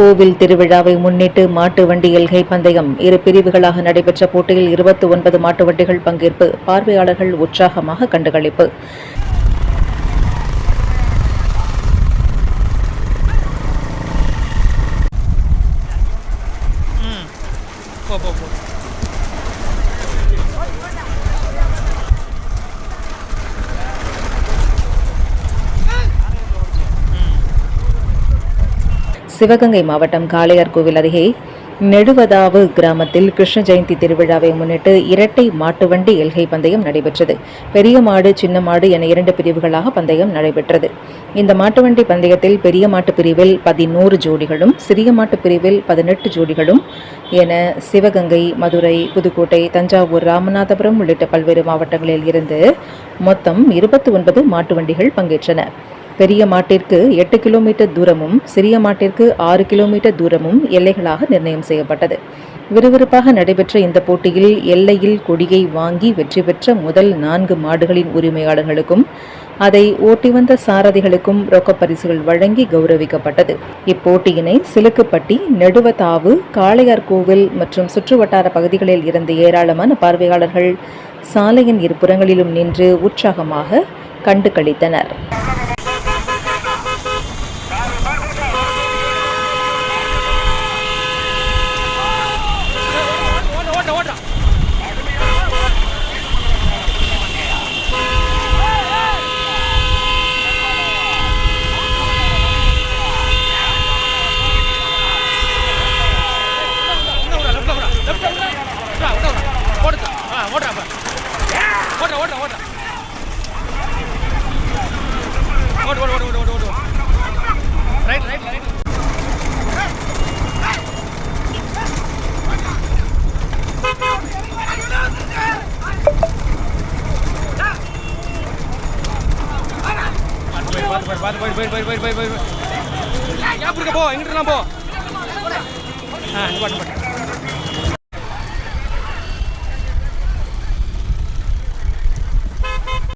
கோவில் திருவிழாவை முன்னிட்டு மாட்டு வண்டி எல்கை பந்தயம் இரு பிரிவுகளாக நடைபெற்ற போட்டியில் இருபத்தி ஒன்பது மாட்டு வண்டிகள் பங்கேற்பு. பார்வையாளர்கள் உற்சாகமாக கண்டுகளிப்பு. போ. சிவகங்கை மாவட்டம் காளையார்கோவில் அருகே நெடுவதாவு கிராமத்தில் கிருஷ்ண ஜெயந்தி திருவிழாவை முன்னிட்டு இரட்டை மாட்டுவண்டி எல்கை பந்தயம் நடைபெற்றது. பெரிய மாடு சின்ன மாடு என இரண்டு பிரிவுகளாக பந்தயம் நடைபெற்றது. இந்த மாட்டுவண்டி பந்தயத்தில் பெரிய மாட்டு பிரிவில் பதினோரு ஜோடிகளும் சிறிய மாட்டு பிரிவில் பதினெட்டு ஜோடிகளும் என சிவகங்கை மதுரை புதுக்கோட்டை தஞ்சாவூர் ராமநாதபுரம் உள்ளிட்ட பல்வேறு மாவட்டங்களில் இருந்து மொத்தம் இருபத்தி ஒன்பது மாட்டு வண்டிகள் பங்கேற்றன. பெரிய மாட்டிற்கு எட்டு கிலோமீட்டர் தூரமும் சிறிய மாட்டிற்கு ஆறு கிலோமீட்டர் தூரமும் எல்லைகளாக நிர்ணயம் செய்யப்பட்டது. விறுவிறுப்பாக நடைபெற்ற இந்த போட்டியில் எல்லையில் கொடியை வாங்கி வெற்றி பெற்ற முதல் நான்கு மாடுகளின் உரிமையாளர்களுக்கும் அதை ஓட்டி வந்த சாரதிகளுக்கும் ரொக்கப் பரிசுகள் வழங்கி கௌரவிக்கப்பட்டது. இப்போட்டியினை சிலுக்குப்பட்டி நெடுவதாவு காளையார் கோவில் மற்றும் சுற்றுவட்டார பகுதிகளில் இருந்து ஏராளமான பார்வையாளர்கள் சாலையின் இருபுறங்களிலும் நின்று உற்சாகமாக கண்டு கழித்தனர் ஓட்ட ஓட்ட ஓட்ட ஓட்டு ஓட்டு ஓட்டு ஓட்டு ஓட்டு ரைட் ரைட் ரைட் பார்த்து போய் பார்த்து பார்த்து போய் போய் போய் போய் போய் போய் கேப் இருக்க போ? எங்கிட்டலாம் போ. ஆ இங்க பாட்டு பாட்டு.